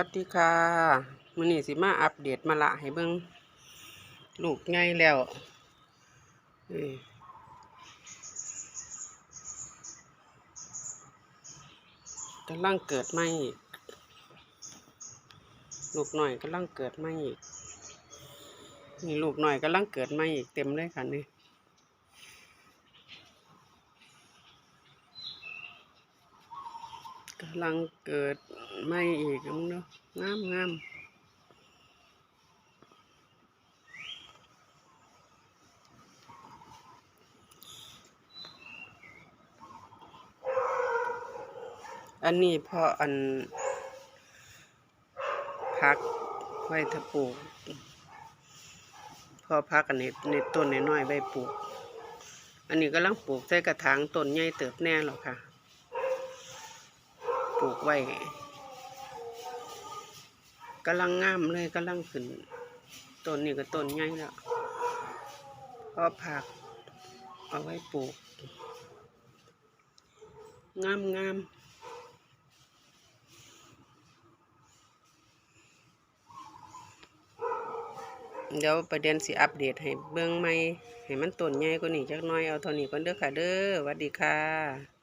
วัสดีค่ะมือนี้สิมาอัปเดตมาละให้เบิ่งลูกใหญ่แล้วกำลังเกิดใหม่อีกลูกหน่อยกำลังเกิดใหม่อีกนี่ลูกหน่อยกำลังเกิดใหม่อีกเต็มเลยค่ะนี่กำลังเกิด ใหม่อีกมึงเนาะงามงามอันนี้พราะอันพักไว้ถ้าปลูกพอพักอันนี้ในต้นน้อยๆไว้ปลูก อันนี้กำลังปลูกใส่กระถางต้นใหญ่เติบแน่หรอกค่ะ ปลูกไว้ กำลังงามเลยกำลังขึ้นต้นนี้ก็ต้นใหญ่แล้วพอผัก เอาไว้ปลูก งามงามเดี๋ยวประเด็นสิอัปเดตให้เบิ่งใหม่ให้มันต้นใหญ่กว่านี้จักน่อยเอาเท่านี้ก่อนเด้อค่ะเด้อสวัสดีค่ะ